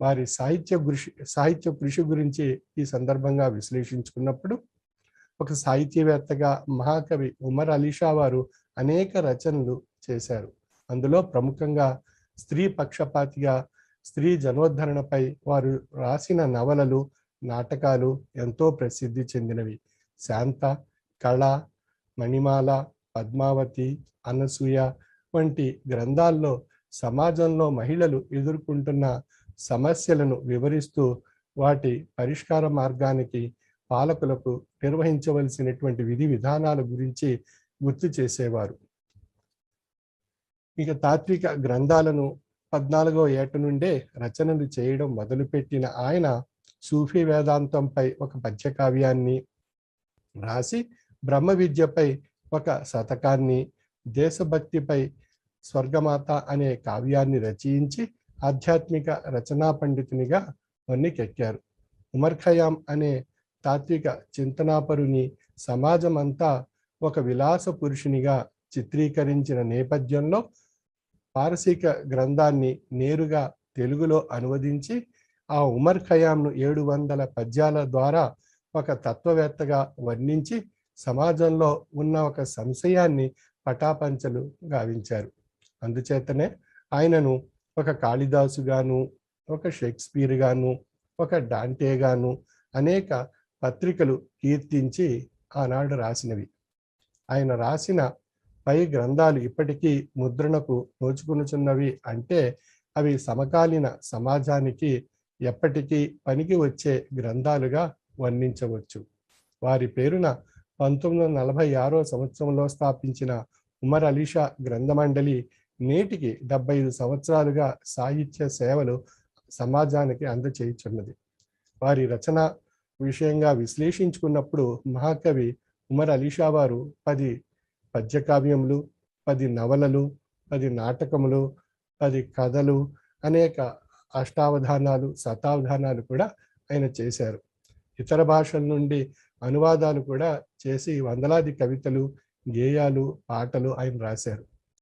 వారి సాహిత్య కృషి సాహిత్య కృషి గురించి ఈ సందర్భంగా విశ్లేషించుకున్నప్పుడు ఒక సాహిత్యవేత్తగా మహాకవి ఉమర్ అలీషా వారు అనేక రచనలు చేశారు. అందులో ప్రముఖంగా స్త్రీ పక్షపాతిగా స్త్రీ జనోద్ధరణపై వారు రాసిన నవలలు నాటకాలు ఎంతో ప్రసిద్ధి చెందినవి. శాంత కళ మణిమాల పద్మావతి అనసూయ వంటి గ్రంథాల్లో సమాజంలో మహిళలు ఎదుర్కొంటున్న సమస్యలను వివరిస్తూ వాటి పరిష్కార మార్గానికి పాలకులకు నిర్వహించవలసినటువంటి విధి విధానాల గురించి గుర్తు చేసేవారు. ఇక తాత్విక గ్రంథాలను పద్నాలుగో ఏట నుండే రచనలు చేయడం మొదలుపెట్టిన ఆయన సూఫీ వేదాంతంపై ఒక పద్యకావ్యాన్ని రాసి బ్రహ్మ విద్యపై ఒక శతకాన్ని దేశభక్తిపై స్వర్గమాత అనే కావ్యాన్ని రచయించి ఆధ్యాత్మిక రచనా పండితునిగా వన్నెకెక్కారు ఉమర్ ఖయాం అనే తాత్విక చింతనాపరుని సమాజమంతా ఒక విలాస పురుషునిగా చిత్రీకరించిన నేపథ్యంలో పారసీక గ్రంథాన్ని నేరుగా తెలుగులో అనువదించి ఆ ఉమర్ ఖయాంను ఏడు వందల పద్యాల ద్వారా ఒక తత్వవేత్తగా వర్ణించి సమాజంలో ఉన్న ఒక సంశయాన్ని పటాపంచలు గావించారు. అందుచేతనే ఆయనను ఒక కాళిదాసుగాను ఒక షేక్స్పియర్ గాను ఒక డాంటే గాను అనేక పత్రికలు కీర్తించి ఆనాడు రాసినవి. ఆయన రాసిన పై గ్రంథాలు ఇప్పటికీ ముద్రణకు నోచుకునుచున్నవి అంటే అవి సమకాలీన సమాజానికి ఎప్పటికీ పనికి వచ్చే గ్రంథాలుగా వర్ణించవచ్చు. వారి పేరున పంతొమ్మిది వందల నలభై ఆరో సంవత్సరంలో స్థాపించిన ఉమర్ అలీషా గ్రంథమండలి నేటికి డెబ్బై ఐదు సంవత్సరాలుగా సాహిత్య సేవలు సమాజానికి అందచేయుచున్నది. వారి రచన విషయంగా విశ్లేషించుకున్నప్పుడు మహాకవి ఉమర్ అలీషా వారు పది పద్యకావ్యములు పది నవలలు పది నాటకములు పది కథలు అనేక అష్టావధానాలు శతావధానాలు కూడా ఆయన చేశారు. ఇతర భాషల నుండి అనువాదాలు కూడా చేసి వందలాది కవితలు గేయాలు పాటలు ఆయన రాశారు.